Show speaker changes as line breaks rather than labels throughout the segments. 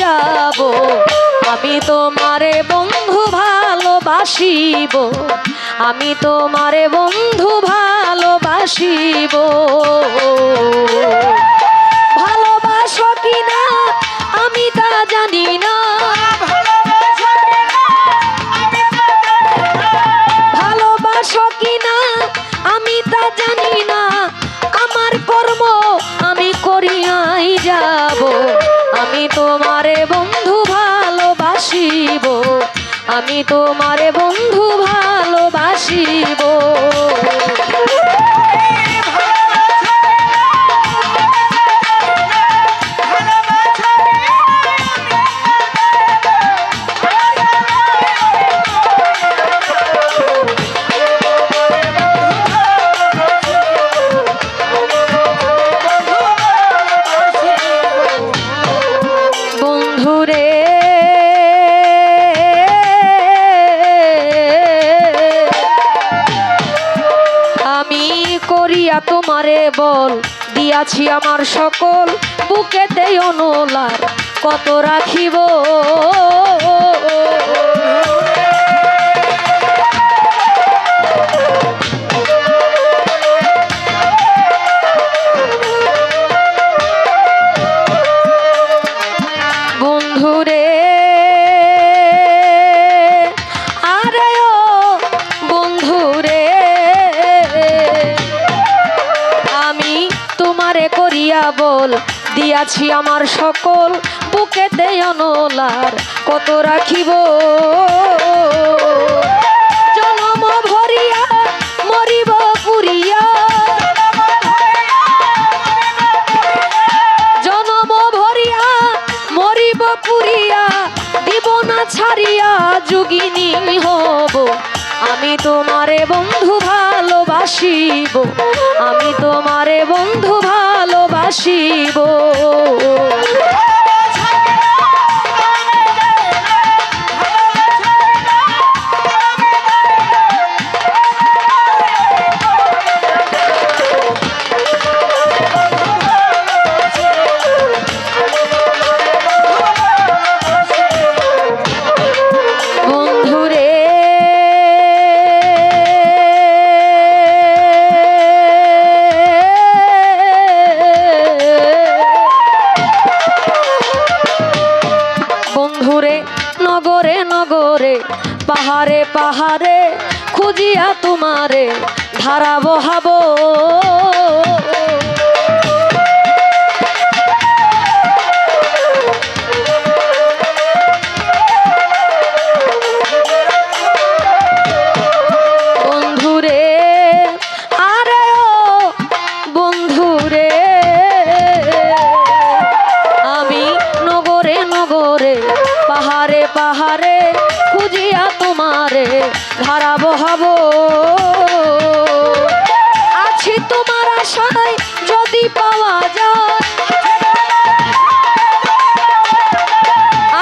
যাব আমি তোমারে বন্ধু ভালোবাসিব আমি তোমারে বন্ধু ভালোবাসিব। তোমারে বন্ধু ভালোবাসিব। তোমারে বল দিয়াছি আমার সকল বুকেতে অনলার কত রাখিব? বল, দিয়াছি আমার সকল বুকেতে অনলার, কত রাখিব? জনম ভরিয়া, মরিব পুরিয়া। জনম ভরিয়া, মরিব পুরিয়া, দিব না ছাড়িয়া, যোগিনী হব। আমি তোমারে বন্ধু ভালোবাসিব, আমি তোমারে বন্ধু ভালোবাসিব বন্ধুরে নগরে নগরে পাহাড়ে পাহাড়ে খুঁজিয়া তোমারে ধারা বহাবো তোমারে ধারা বহাবো আছি তোমার আশায়, যদি পাওয়া যায়।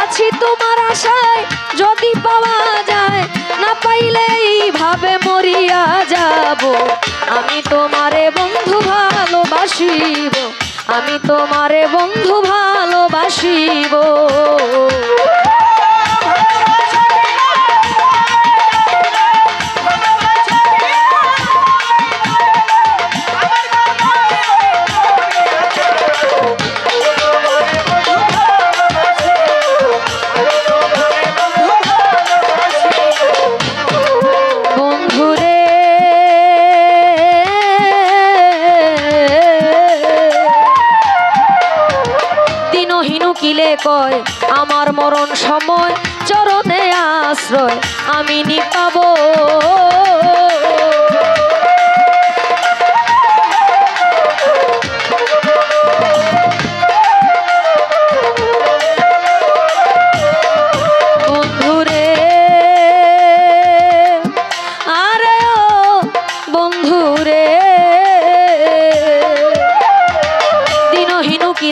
আছি তোমার আশায়, যদি পাওয়া যায়। না পাইলে এইভাবে মরিয়া যাব। আমি তোমারে বন্ধু ভালোবাসিব। আমি তোমারে বন্ধু ভালোবাসিব। কয় আমার মরণ সময় চরণে আশ্রয় আমি নি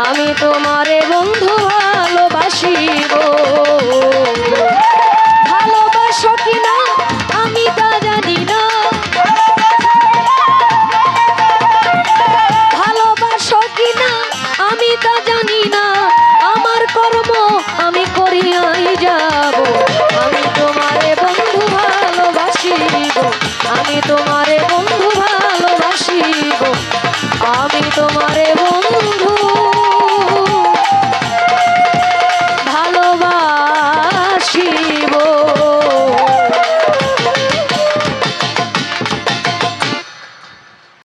আমি তোমারে বন্ধু ভালোবাসিব